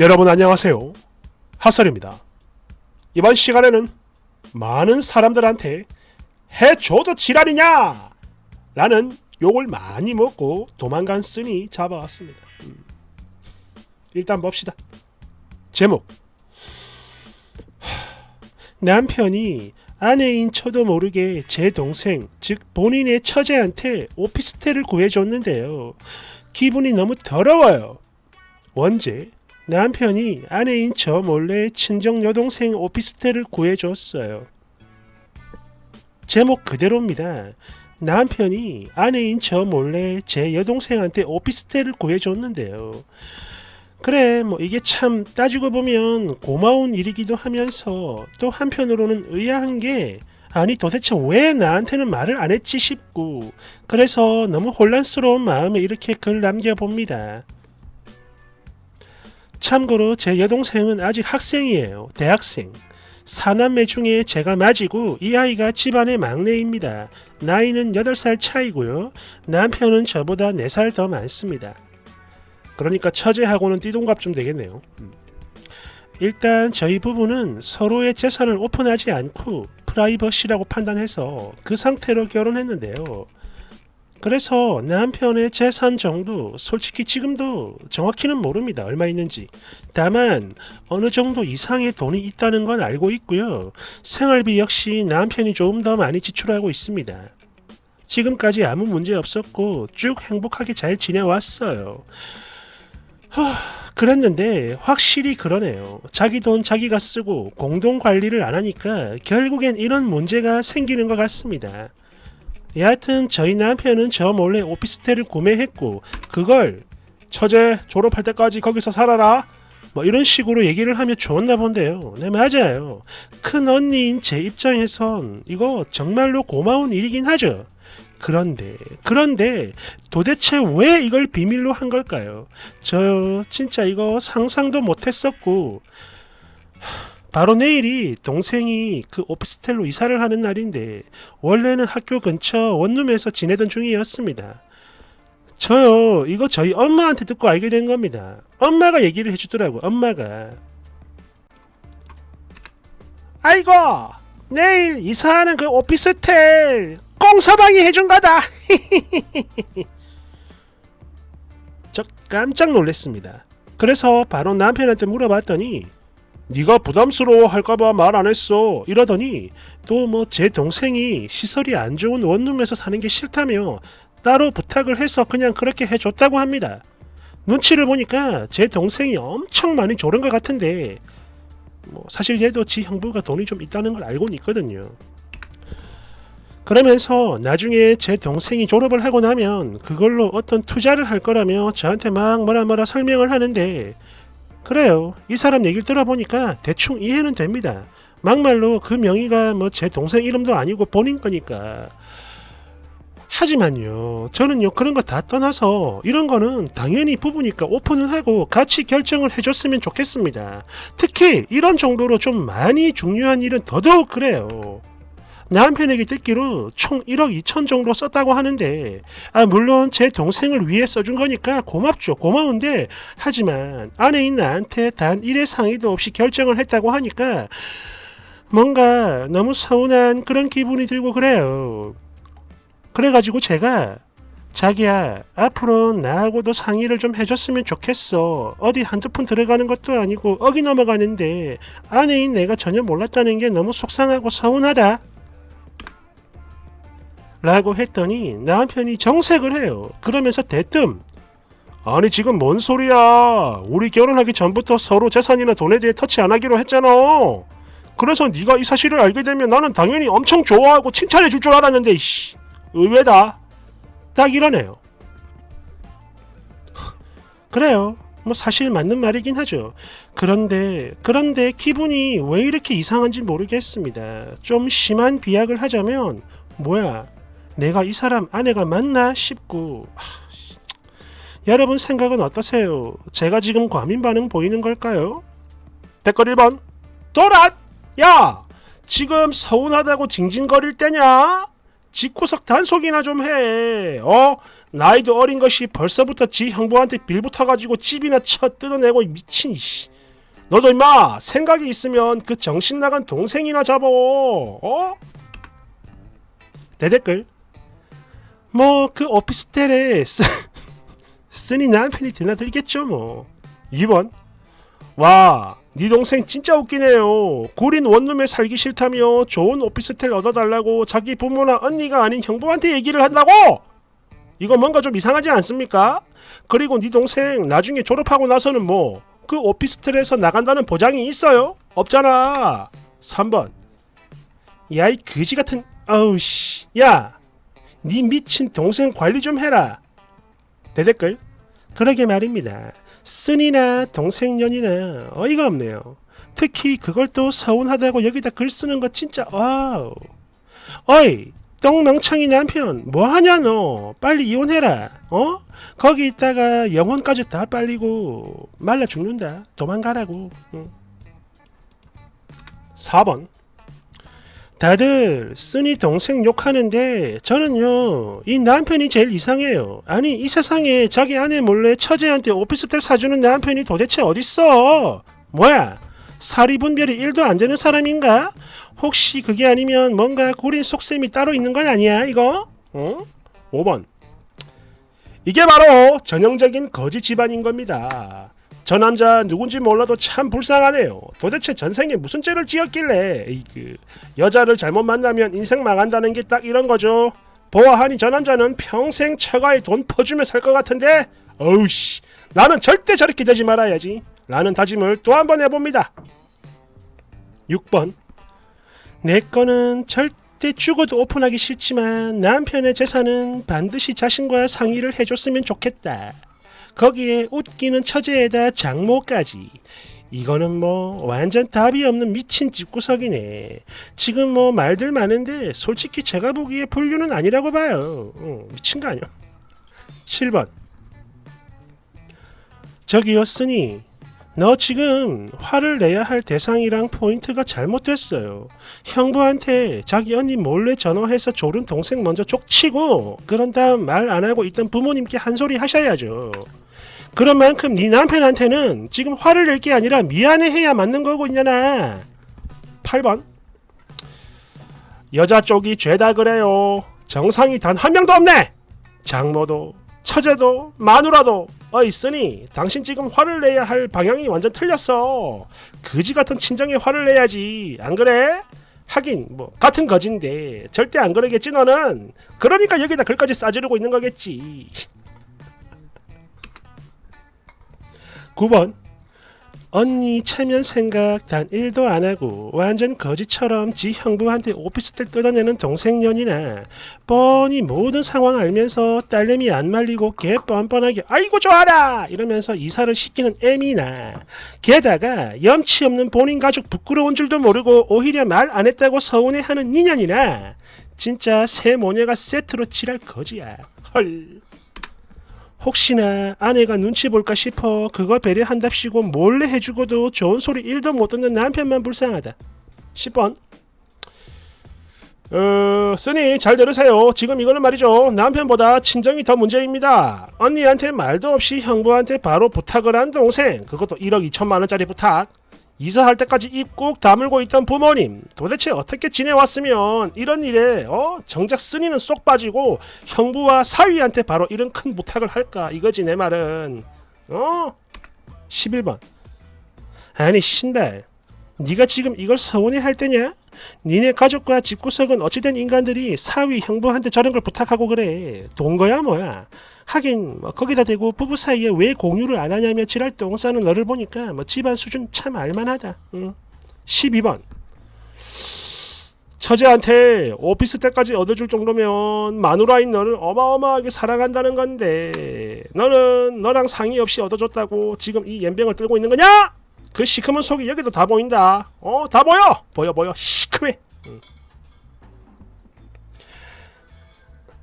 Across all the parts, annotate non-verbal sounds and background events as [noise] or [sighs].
여러분 안녕하세요. 핫설입니다. 이번 시간에는 많은 사람들한테 해줘도 지랄이냐! 라는 욕을 많이 먹고 도망간 쓴이 잡아왔습니다. 음. 일단 봅시다. 제목 하, [sighs] 남편이 아내인 저도 모르게 제 동생, 즉 본인의 처제한테 오피스텔을 구해줬는데요. 기분이 너무 더러워요. 원제 남편이 아내인 저 몰래 친정 여동생 오피스텔을 구해줬어요. 제목 그대로입니다. 남편이 아내인 저 몰래 제 여동생한테 오피스텔을 구해줬는데요. 그래, 뭐 이게 참 따지고 보면 고마운 일이기도 하면서 또 한편으로는 의아한 게 아니 도대체 왜 나한테는 말을 안 했지 싶고 그래서 너무 혼란스러운 마음에 이렇게 글 남겨봅니다. 참고로 제 여동생은 아직 학생이에요. 대학생. 사남매 중에 제가 맞이고 이 아이가 집안의 막내입니다. 나이는 8살 차이고요. 남편은 저보다 4살 더 많습니다. 그러니까 처제하고는 띠동갑 좀 되겠네요. 음. 일단 저희 부부는 서로의 재산을 오픈하지 않고 프라이버시라고 판단해서 그 상태로 결혼했는데요. 그래서 남편의 재산 정도 솔직히 지금도 정확히는 모릅니다. 얼마 있는지. 다만 어느 정도 이상의 돈이 있다는 건 알고 있고요. 생활비 역시 남편이 조금 더 많이 지출하고 있습니다. 지금까지 아무 문제 없었고 쭉 행복하게 잘 지내왔어요. 하, 그랬는데 확실히 그러네요. 자기 돈 자기가 쓰고 공동 관리를 안 하니까 결국엔 이런 문제가 생기는 것 같습니다. 여하튼 저희 남편은 저 몰래 오피스텔을 구매했고 그걸 처제 졸업할 때까지 거기서 살아라 뭐 이런 식으로 얘기를 하면 좋았나 본데요. 네 맞아요. 큰 언니인 제 입장에선 이거 정말로 고마운 일이긴 하죠. 그런데 그런데 도대체 왜 이걸 비밀로 한 걸까요? 저 진짜 이거 상상도 못했었고 바로 내일이 동생이 그 오피스텔로 이사를 하는 날인데 원래는 학교 근처 원룸에서 지내던 중이었습니다. 저요 이거 저희 엄마한테 듣고 알게 된 겁니다. 엄마가 얘기를 해주더라고 엄마가 아이고 내일 이사하는 그 오피스텔 꽁서방이 해준 거다. [laughs] 저 깜짝 놀랐습니다. 그래서 바로 남편한테 물어봤더니 네가 부담스러워 할까봐 말 안 했어 이러더니 또 뭐 제 동생이 시설이 안 좋은 원룸에서 사는 게 싫다며 따로 부탁을 해서 그냥 그렇게 해줬다고 합니다. 눈치를 보니까 제 동생이 엄청 많이 조른 것 같은데 뭐 사실 얘도 지 형부가 돈이 좀 있다는 걸 알고는 있거든요. 그러면서 나중에 제 동생이 졸업을 하고 나면 그걸로 어떤 투자를 할 거라며 저한테 막 뭐라 뭐라 설명을 하는데 그래요. 이 사람 얘기를 들어보니까 대충 이해는 됩니다. 막말로 그 명의가 뭐 제 동생 이름도 아니고 본인 거니까. 하지만요, 저는요, 그런 거 다 떠나서 이런 거는 당연히 부부니까 오픈을 하고 같이 결정을 해줬으면 좋겠습니다. 특히 이런 정도로 좀 많이 중요한 일은 더더욱 그래요. 남편에게 듣기로 총 1억 2천 정도 썼다고 하는데 아 물론 제 동생을 위해 써준 거니까 고맙죠. 고마운데 하지만 아내인 나한테 단 1의 상의도 없이 결정을 했다고 하니까 뭔가 너무 서운한 그런 기분이 들고 그래요. 그래가지고 제가 자기야 앞으로 나하고도 상의를 좀 해줬으면 좋겠어. 어디 한두 푼 들어가는 것도 아니고 억이 넘어가는데 아내인 내가 전혀 몰랐다는 게 너무 속상하고 서운하다 라고 했더니 남편이 정색을 해요. 그러면서 대뜸 아니 지금 뭔 소리야. 우리 결혼하기 전부터 서로 재산이나 돈에 대해 터치 안 하기로 했잖아. 그래서 네가 이 사실을 알게 되면 나는 당연히 엄청 좋아하고 칭찬해 줄 줄 알았는데 씨, 의외다. 딱 이러네요. 그래요. 뭐 사실 맞는 말이긴 하죠. 그런데 그런데 기분이 왜 이렇게 이상한지 모르겠습니다. 좀 심한 비약을 하자면 뭐야 내가 이 사람 아내가 맞나 싶고 하, 여러분 생각은 어떠세요? 제가 지금 과민 반응 보이는 걸까요? 댓글 1번 도란! 야! 지금 서운하다고 징징거릴 때냐? 집구석 단속이나 좀 해. 어? 나이도 어린 것이 벌써부터 지 형부한테 빌붙어가지고 집이나 쳐 뜯어내고 미친 씨. 너도 임마 생각이 있으면 그 정신 나간 동생이나 잡어. 어? 대댓글. 뭐 그 오피스텔에 쓰, 쓰니 남편이 드나들겠죠 뭐. 2번. 와, 네 동생 진짜 웃기네요. 구린 원룸에 살기 싫다며 좋은 오피스텔 얻어달라고 자기 부모나 언니가 아닌 형부한테 얘기를 한다고? 이거 뭔가 좀 이상하지 않습니까? 그리고 네 동생 나중에 졸업하고 나서는 뭐 그 오피스텔에서 나간다는 보장이 있어요? 없잖아. 3번. 야이 거지 같은 아우 씨. 야. 네 미친 동생 관리 좀 해라. 대댓글. 그러게 말입니다. 쓴이나 동생년이나 어이가 없네요. 특히 그걸 또 서운하다고 여기다 글 쓰는 거 진짜 와우. 어이 똥멍청이 남편 뭐하냐 너 빨리 이혼해라 어? 거기 있다가 영혼까지 다 빨리고 말라 죽는다 도망가라고 응. 4번 다들 쓴이 동생 욕하는데 저는요 이 남편이 제일 이상해요. 아니 이 세상에 자기 아내 몰래 처제한테 오피스텔 사주는 남편이 도대체 어딨어? 뭐야? 사리 분별이 1도 안 되는 사람인가? 혹시 그게 아니면 뭔가 구린 속셈이 따로 있는 건 아니야 이거? 어? 5번. 이게 바로 전형적인 거지 집안인 겁니다 저 남자 누군지 몰라도 참 불쌍하네요. 도대체 전생에 무슨 죄를 지었길래 그 여자를 잘못 만나면 인생 망한다는 게 딱 이런 거죠. 보아하니 저 남자는 평생 처가에 돈 퍼주며 살 것 같은데 어우씨 나는 절대 저렇게 되지 말아야지 라는 다짐을 또 한 번 해봅니다. 6번 내 거는 절대 죽어도 오픈하기 싫지만 남편의 재산은 반드시 자신과 상의를 해줬으면 좋겠다. 거기에 웃기는 처제에다 장모까지. 이거는 뭐 완전 답이 없는 미친 집구석이네. 지금 뭐 말들 많은데 솔직히 제가 보기에 분류는 아니라고 봐요. 어, 미친 거 아니야? [laughs] 7번. 저기요 쓰니 너 지금 화를 내야 할 대상이랑 포인트가 잘못됐어요. 형부한테 자기 언니 몰래 전화해서 졸은 동생 먼저 족치고 그런 다음 말 안 하고 있던 부모님께 한 소리 하셔야죠. 그런 만큼 네 남편한테는 지금 화를 낼 게 아니라 미안해해야 맞는 거고 있냐나. 8번 여자 쪽이 죄다 그래요. 정상이 단 한 명도 없네. 장모도 처제도 마누라도 어 있으니 당신 지금 화를 내야 할 방향이 완전 틀렸어. 거지 같은 친정에 화를 내야지. 안 그래? 하긴 뭐 같은 거진데 절대 안 그러겠지 너는. 그러니까 여기다 글까지 싸지르고 있는 거겠지. 9번. 언니 체면 생각 단 1도 안 하고 완전 거지처럼 지 형부한테 오피스텔 뜯어내는 동생년이나 뻔히 모든 상황 알면서 딸내미 안 말리고 개 뻔뻔하게 아이고 좋아라! 이러면서 이사를 시키는 애미나 게다가 염치 없는 본인 가족 부끄러운 줄도 모르고 오히려 말 안 했다고 서운해하는 니년이나 진짜 새 모녀가 세트로 칠할 거지야. 헐 혹시나 아내가 눈치 볼까 싶어 그거 배려한답시고 몰래 해주고도 좋은 소리 1도 못 듣는 남편만 불쌍하다. 10번 어, 쓰니 잘 들으세요. 지금 이거는 말이죠. 남편보다 친정이 더 문제입니다. 언니한테 말도 없이 형부한테 바로 부탁을 한 동생. 그것도 1억 2천만 원짜리 부탁. 이사할 때까지 입 꾹 다물고 있던 부모님 도대체 어떻게 지내왔으면 이런 일에 어? 정작 쓴이는 쏙 빠지고 형부와 사위한테 바로 이런 큰 부탁을 할까? 이거지 내 말은. 어? 11번. 아니 신발 네가 지금 이걸 서운해 할 때냐 니네 가족과 집구석은 어찌된 인간들이 사위 형부한테 저런 걸 부탁하고 그래 동거야 뭐야 하긴 뭐 거기다 대고 부부 사이에 왜 공유를 안 하냐며 지랄 똥 싸는 너를 보니까 뭐 집안 수준 참 알만하다. 응. 12번 처제한테 오피스텔까지 얻어줄 정도면 마누라인 너를 어마어마하게 사랑한다는 건데 너는 너랑 상의 없이 얻어줬다고 지금 이 연병을 들고 있는 거냐? 그 시커먼 속이 여기도 다 보인다. 어, 다 보여. 보여 보여. 시커매. 응.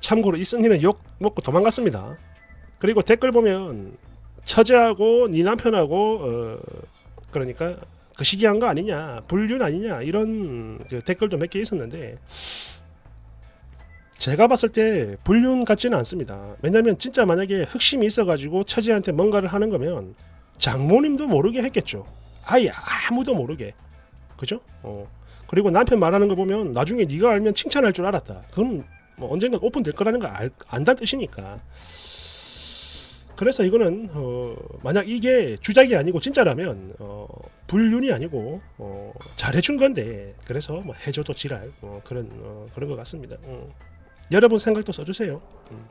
참고로 이 쓴이는 욕 먹고 도망갔습니다. 그리고 댓글 보면 처제하고 네 남편하고 어, 그러니까 그 시기한 거 아니냐 불륜 아니냐 이런 그 댓글도 몇 개 있었는데 제가 봤을 때 불륜 같지는 않습니다. 왜냐면 진짜 만약에 흑심이 있어가지고 처지한테 뭔가를 하는 거면 장모님도 모르게 했겠죠. 아예 아무도 모르게. 그죠? 어. 그리고 남편 말하는 거 보면 나중에 네가 알면 칭찬할 줄 알았다. 그건 뭐 언젠가 오픈될 거라는 걸 알, 안다는 뜻이니까. 그래서 이거는 어, 만약 이게 주작이 아니고 진짜라면 어, 불륜이 아니고 어, 잘해준 건데 그래서 뭐 해줘도 지랄 어, 그런 어, 그런 것 같습니다. 음. 여러분 생각도 써주세요. 음.